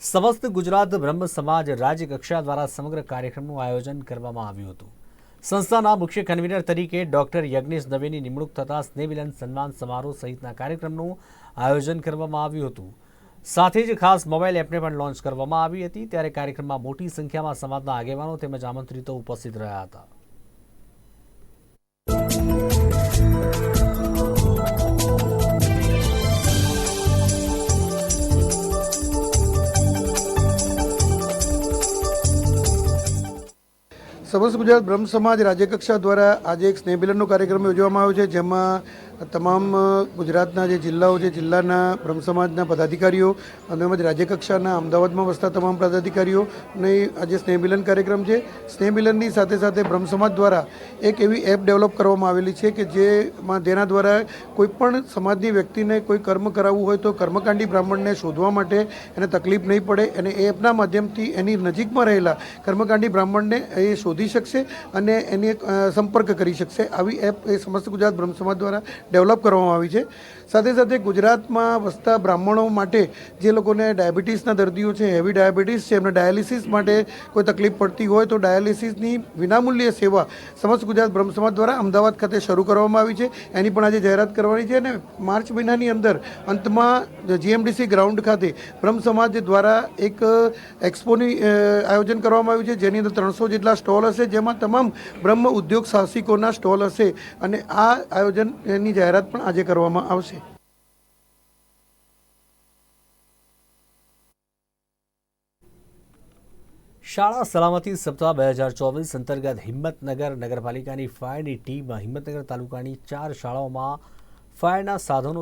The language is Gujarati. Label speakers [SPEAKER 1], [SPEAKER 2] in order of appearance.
[SPEAKER 1] સમસ્ત ગુજરાત બ્રહ્મ સમાજ રાજ્ય કક્ષા દ્વારા સમગ્ર કાર્યક્રમનું આયોજન કરવામાં આવ્યું હતું. સંસ્થાના મુખ્ય કન્વીનર તરીકે ડોક્ટર યજ્ઞેશ દવેની નિમણૂક થતાં સ્નેહમિલન સન્માન સમારોહ સહિતના કાર્યક્રમનું આયોજન કરવામાં આવ્યું હતું. સાથે જ ખાસ મોબાઈલ એપને પણ લોન્ચ કરવામાં આવી હતી. ત્યારે કાર્યક્રમમાં મોટી સંખ્યામાં સમાજના આગેવાનો તેમજ આમંત્રિતો ઉપસ્થિત રહ્યા હતા.
[SPEAKER 2] સમસ્ત ગુજરાત બ્રહ્મ સમાજ રાજ્યકક્ષા દ્વારા આજે એક સ્નેહમિલનનો કાર્યક્રમ યોજવામાં આવ્યો છે જેમાં તમામ ગુજરાતના જે જિલ્લાઓ છે, જિલ્લાના બ્રહ્મ સમાજના પદાધિકારીઓ અને તેમજ રાજ્યકક્ષાના અમદાવાદમાં વસતા તમામ પદાધિકારીઓ ને આજે સ્નેહમિલન કાર્યક્રમ છે. સ્નેહમિલનની સાથે સાથે બ્રહ્મ સમાજ દ્વારા એક એવી એપ ડેવલપ કરવામાં આવેલી છે કે જેમાં જેના દ્વારા કોઈ પણ સમાજની વ્યક્તિને કોઈ કર્મ કરાવવું હોય તો કર્મકાંડી બ્રાહ્મણને શોધવા માટે એને તકલીફ નહીં પડે અને એ એપના માધ્યમથી એની નજીકમાં રહેલા કર્મકાંડી બ્રાહ્મણને એ શોધી શકશે અને એની સંપર્ક કરી શકશે. આવી એપ એ સમસ્ત ગુજરાત બ્રહ્મ સમાજ દ્વારા ડેવલપ કરવામાં આવી છે. સાથે સાથે ગુજરાતમાં વસતા બ્રાહ્મણો માટે જે લોકોને ડાયાબિટીસના દર્દીઓ છે, હેવી ડાયાબિટીસ છે, એમને ડાયાલિસિસ માટે કોઈ તકલીફ પડતી હોય તો ડાયાલિસિસની વિનામૂલ્ય સેવા સમસ્ત ગુજરાત બ્રહ્મ સમાજ દ્વારા અમદાવાદ ખાતે શરૂ કરવામાં આવી છે. એની પણ આજે જાહેરાત કરવાની છે અને માર્ચ મહિનાની અંદર અંતમાં જીએમડીસી ગ્રાઉન્ડ ખાતે બ્રહ્મ સમાજ દ્વારા એક એક્સપોની આયોજન કરવામાં આવ્યું છે. જેની અંદર ત્રણસો જેટલા સ્ટોલ હશે, જેમાં તમામ બ્રહ્મ ઉદ્યોગ સાહસિકોના સ્ટોલ હશે અને આ આયોજનની જાહેરાત પણ આજે કરવામાં આવશે.
[SPEAKER 1] શાળા સલામતી સપ્તાહ બે હજાર ચોવીસ અંતર્ગત હિંમતનગર નગરપાલિકાની ફાયરની ટીમ હિંમતનગર તાલુકાની ચાર શાળાઓમાં ફાયરના સાધનો